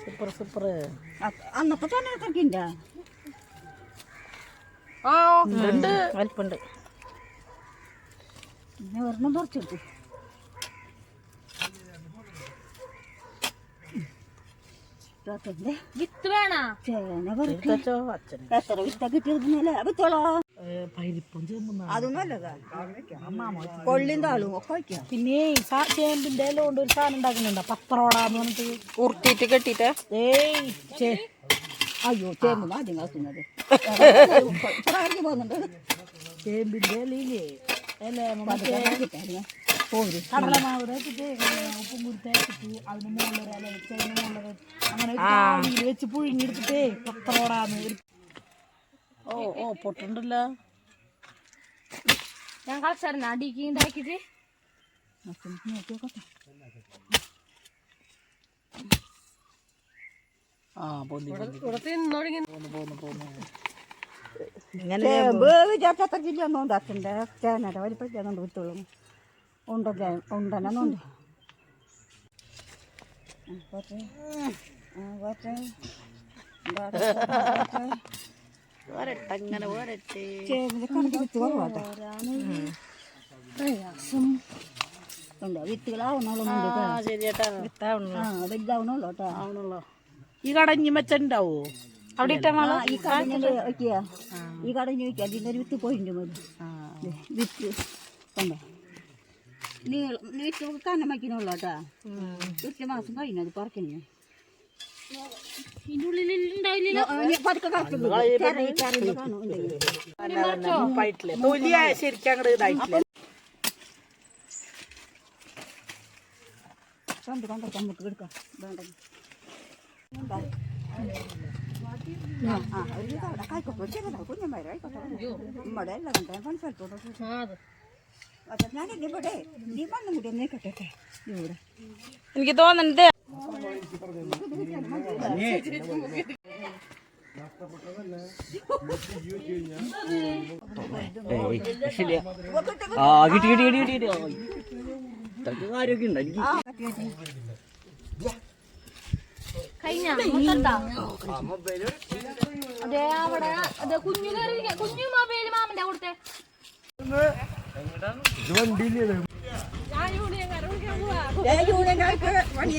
Super super അന്നപ്പോ തന്നെ എടുത്തിട്ടുണ്ടോ ആ ഉണ്ട്. വലിപ്പുണ്ട് പിന്നെ ഒരെണ്ണം പറിച്ചെടുത്തു ഇതാത്തന്റെ വിത്ത് വേണോ? ചേന പറിക്കും എത്ര വിത്ത കിട്ടിയതിനല്ലേ വിത്തോളോ? പിന്നെ ചേമ്പിന്റെ ഇല കൊണ്ട് ഒരു സാധനം ഉണ്ടാക്കുന്നുണ്ടോ. പത്രോടാന്ന് പറഞ്ഞിട്ട്. ഉരുട്ടിട്ട് കെട്ടിട്ട് ഏയ് ചേ. അയ്യോ ചേമ്പ് ആദ്യം കാക്കുന്നത് ചേമ്പിന്റെ ഇലയില്ലേ അല്ലേ പോരും കടലമാവ് ഉപ്പും കൂടി തേച്ചിട്ട് അതിന് അങ്ങനെ വെച്ച് പുഴുങ്ങിയെടുത്തിട്ടേ ഓ ഓ പൊട്ടുണ്ടല്ലോ ഞാൻ കളിച്ചായിരുന്നു അടിക്ക് ഉണ്ടാക്കിട്ട് ആ പൊന്തി പൊന്തി പോന്നു പോന്നു ജില്ലയൊന്നും ഉണ്ടാക്കണ്ടേ ചേനയുടെ വലിപ്പത്തിയാന്നുണ്ട് വിത്തോളും ഉണ്ടല്ലേ? വരട്ടെ അങ്ങനെ വരട്ടെ ചേമ്പിന്റെ കണക്ക് കുറവാട്ടെ പ്രയാസം. ഉണ്ടോ ആവണല്ലോ ഈ കടഞ്ഞി മെച്ചുണ്ടാവോ? അവിടെ ഈ കടഞ്ഞ് വയ്ക്കുക ഈ കടഞ്ഞ് വയ്ക്കുക അതിന്റെ ഒരു വിത്ത് പോയിട്ടുണ്ട് വിത്ത്. കണ്ടോ? നീളം വിത്ത് കണ്ണം വയ്ക്കണുള്ളൂ കേട്ടോ. എട്ട് മാസം കഴിഞ്ഞു അത് പറിക്കണേ. ശരിക്കും അങ്ങോട്ട് ഇതായിട്ടില്ല? കണ്ട് കണ്ടോ? നമുക്ക് എടുക്കാം. വേണ്ട. ആ ഒരു ചെറുതാ കുഞ്ഞന്മാരെ ആയിക്കോട്ടെ നമ്മുടെ എല്ലാം കണ്ടേ പണിസ്ഥലത്തോടെ ഞാൻ ഇവിടെ? കൂടി ഒന്ന് എനിക്ക് തോന്നുന്നുണ്ട് ആ കിട്ടി കിട്ടി കിട്ടി കിട്ടി കിട്ടി. കാര്യമൊക്കെ ഉണ്ട്? എനിക്ക് കഴിഞ്ഞ? അതെ അവിടെ അതെ കുഞ്ഞു കുഞ്ഞു മൊബൈൽ മാമന്റെ കൊടുത്തേ. യൂണിയൻകാർക്ക് പണി